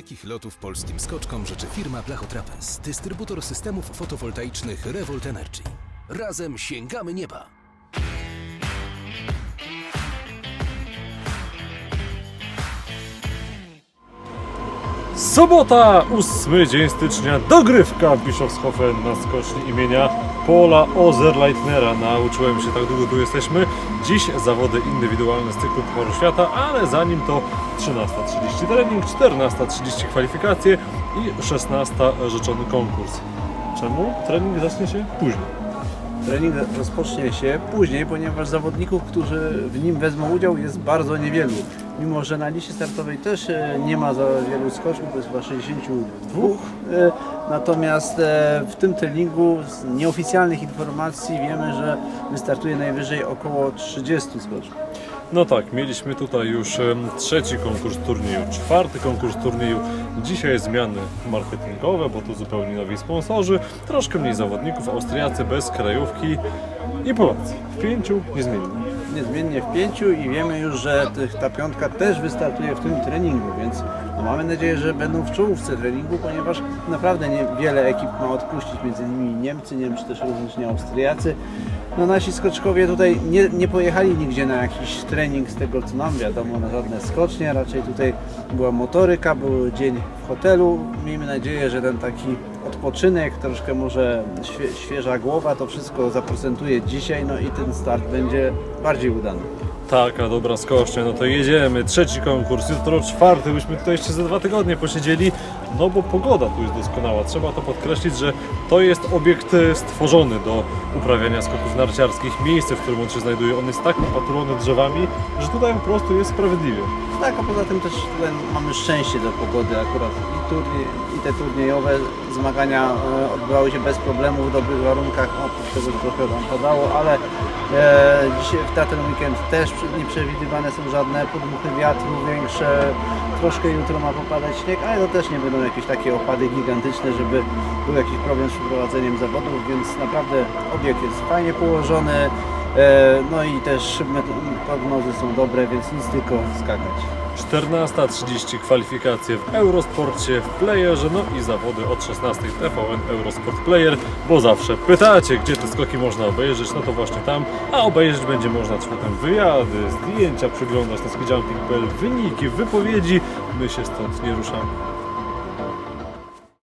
dalekich lotów polskim skoczkom życzy firma Blachotrapez, dystrybutor systemów fotowoltaicznych Revolt Energy. Razem sięgamy nieba! Sobota, 8 dzień stycznia, dogrywka Bischofshofen na skoczni imienia Paula Ozerleitnera. Nauczyłem się, tak długo tu jesteśmy. Dziś zawody indywidualne z cyklu Pucharu Świata, ale zanim to 13.30 trening, 14.30 kwalifikacje i 16.00 rzeczony konkurs. Czemu trening zacznie się później? Trening rozpocznie się później, ponieważ zawodników, którzy w nim wezmą udział jest bardzo niewielu. Mimo, że na liście startowej też e, nie ma za wielu skoczków, to jest chyba 62. e, Natomiast e, w tym treningu z nieoficjalnych informacji wiemy, że wystartuje najwyżej około 30 skoczków. No tak, mieliśmy tutaj już trzeci konkurs turnieju, czwarty konkurs turnieju. Dzisiaj zmiany marketingowe, bo tu zupełnie nowi sponsorzy, troszkę mniej zawodników, Austriacy bez krajówki i Polacy. W pięciu niezmiennie. Niezmiennie w pięciu i wiemy już, że ta piątka też wystartuje w tym treningu, więc no mamy nadzieję, że będą w czołówce treningu, ponieważ naprawdę niewiele ekip ma odpuścić, między innymi Niemcy, Niemcy też również nie Austriacy. No nasi skoczkowie tutaj nie, nie pojechali nigdzie na jakiś trening z tego co nam wiadomo, na żadne skocznie, raczej tutaj była motoryka, był dzień w hotelu. Miejmy nadzieję, że ten taki odpoczynek, troszkę może świe, świeża głowa, to wszystko zaprocentuje dzisiaj, no i ten start będzie bardziej udany. Taka dobra skocznia, no to jedziemy. Trzeci konkurs, jutro czwarty, byśmy tutaj jeszcze za dwa tygodnie posiedzieli, no bo pogoda tu jest doskonała. Trzeba to podkreślić, że to jest obiekt e, stworzony do uprawiania skoków narciarskich. Miejsce, w którym on się znajduje, on jest tak opatulony drzewami, że tutaj po prostu jest sprawiedliwie. Tak, a poza tym też tutaj mamy szczęście do pogody akurat. I, turniej, i te turniejowe zmagania e, odbywały się bez problemu, w dobrych warunkach, oprócz tego, że trochę tam padało, ale e, dzisiaj w ten weekend też nie przewidywane są żadne podmuchy wiatru większe. Troszkę jutro ma popadać śnieg, ale to też nie będą jakieś takie opady gigantyczne, żeby był jakiś problem z przeprowadzeniem zawodów, więc naprawdę obiekt jest fajnie położony. E, No i też prognozy są dobre, więc nic tylko skakać. 14.30 kwalifikacje w Eurosporcie w Playerze, no i zawody od 16 TVN Eurosport Player, bo zawsze pytacie, gdzie te skoki można obejrzeć, no to właśnie tam, a obejrzeć będzie można potem wyjady, zdjęcia, przyglądać na skijumping.pl, wyniki, wypowiedzi, my się stąd nie ruszamy.